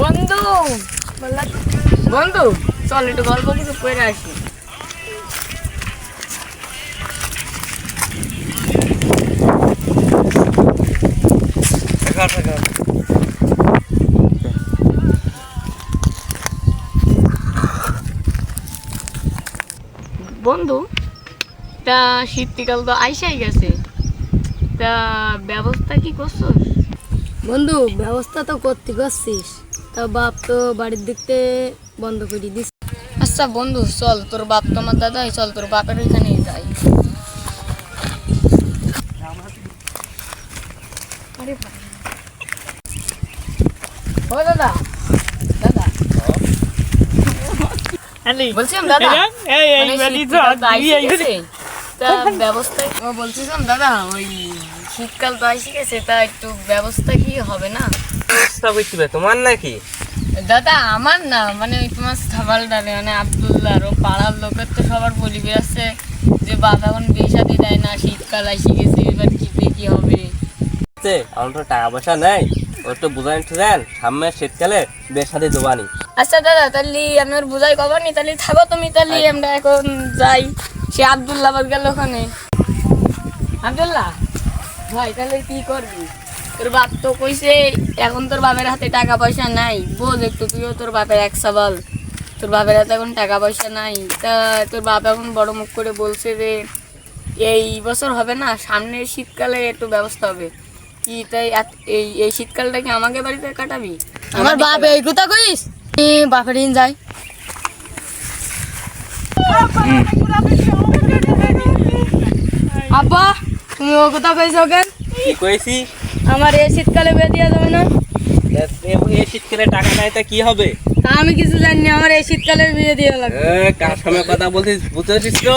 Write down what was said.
বন্ধু! বন্ধু চল একটু গল্প কিছু করে আসি। বন্ধু তা শীতকাল তো আইসাই গেছে। তা ব্যবস্থা কি করছ বন্ধু ব্যবস্থা তো করতে করছিস। তা বাপ তো বাড়ির দিকতে বন্ধ করে দিস আচ্ছা বন্ধু চল তোর বাপ তো আমার দাদাই চল তোর বাপের ওইখানে যাই। ও দাদা দাদা। বলছিলাম দাদা। মানে ব্যবস্থা বলছিলাম দাদা ওই শীতকাল তো আইসে গেছে তা একটু ব্যবস্থা কি হবে না? চেষ্টা করছিবে তোমার নাকি? দাদা আমার না মানে ওই তোমার সাবাল ডালে মানে আবদুল্লাহ ও পাড়ার লোকের তো সবার বলি বেড়াচ্ছে যে বাপ এখন বিয়ে দেয় না শীতকাল আসি গেছে এবার কি কি হবে? আমার তো টাকা পয়সা নেই ওর তো বুঝাই দেন সামনে শীতকালে বেশ সাথে দোবানি। আচ্ছা দাদা তাহলে আমি ওর বুঝাই কবার নি তাহলে থাকো তুমি তাহলে আমরা এখন যাই সে আবদুল্লাহ বাদ গেল ওখানে। আবদুল্লাহ ভাই তাহলে কি করবি? তোর বাপ তো কইছে এখন তোর বাপের হাতে টাকা পয়সা নাই। বোঝ একটু তুইও তোর বাপের এক সবাল তোর বাপের হাতে এখন টাকা পয়সা নাই। তা তোর বাপ এখন বড় মুখ করে বলছে যে এই বছর হবে না সামনের শীতকালে একটু ব্যবস্থা হবে। কি তাই এই এই শীতকালটা কি আমাকে বাড়িতে কাটাবি? আমার বাপ এই কথা কইস? বাপের দিন যাই। আব্বা তুমি ও কথা কইছো কেন? কি কইছি? আমার এই শীতকালে বিয়ে দেওয়া যাবে না। এই শীতকালে টাকা নাই তা কি হবে? আমি কিছু জানি না আমার এই শীতকালে বিয়ে দেওয়া লাগবে। কার সময় কথা বলছিস? বুঝতে পারছিস তো?